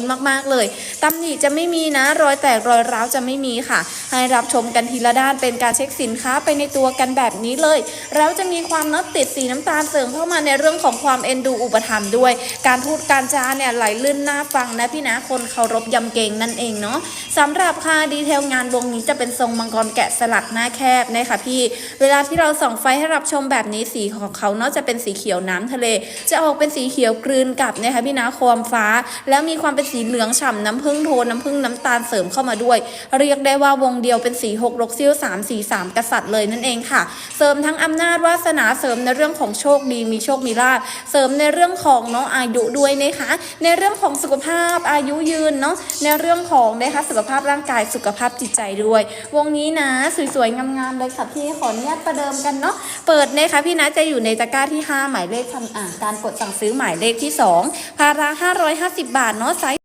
นมากๆเลยตำหนิจะไม่มีนะรอยแตกรอยร้าวจะไม่มีค่ะ ให้รับชมกันทีละด้านเป็นการเช็คสินค้าไปในตัวกันแบบนี้เลยแล้วจะมีความน็อตติดสีน้ำตาลเสริมเข้ามาในเรื่องของความเอ็นดูอุปถัมภ์ด้วย การพูดการจาเนี่ยไหลลื่นน่าฟังนะพี่นะคนเคารพยำเกงนั่นเองเนาะสำหรับค่ะดีเทลงานวงนี้จะเป็นทรงมังกรแกะสลักหน้าแคบนะคะพี่ เวลาที่เราส่องไฟให้รับชมแบบนี้สีของเขาเนาะจะเป็นสีเขียวน้ำทะเล จะออกเป็นสีเขียวกลืนกับนะคะพี่นะความฟ้า แล้วมีความเป็นสีเหลืองฉ่ำน้ำผึ้งโทนน้ำผึ้งน้ำตาลเสริมเข้ามาด้วย เรียกได้ว่าวงเดียวเป็นสีหกลกซิ่วสามสีสามกษัตริย์เลยนั่นเองค่ะ เสริมทั้งอำนาจวาสนาเสริมในเรื่องของโชคดีมีโชคมีลาภเสริมในเรื่องของเนาะอายุด้วยนะคะในเรื่องของสุขภาพอายุยืนเนาะในเรื่องของนะคะสุขภาพร่างกายสุขภาพจิตใจด้วย วงนี้นะสวยๆงามๆเลยค่ะพี่ขออนุญาตประเดิมกันเนาะเปิดนะคะพี่นะจะอยู่ในตะกร้าที่ 5 หมายเลขทำอ่าการกดสั่งซื้อหมายเลขที่ 2 พารา 550 บาทเนาะไซส์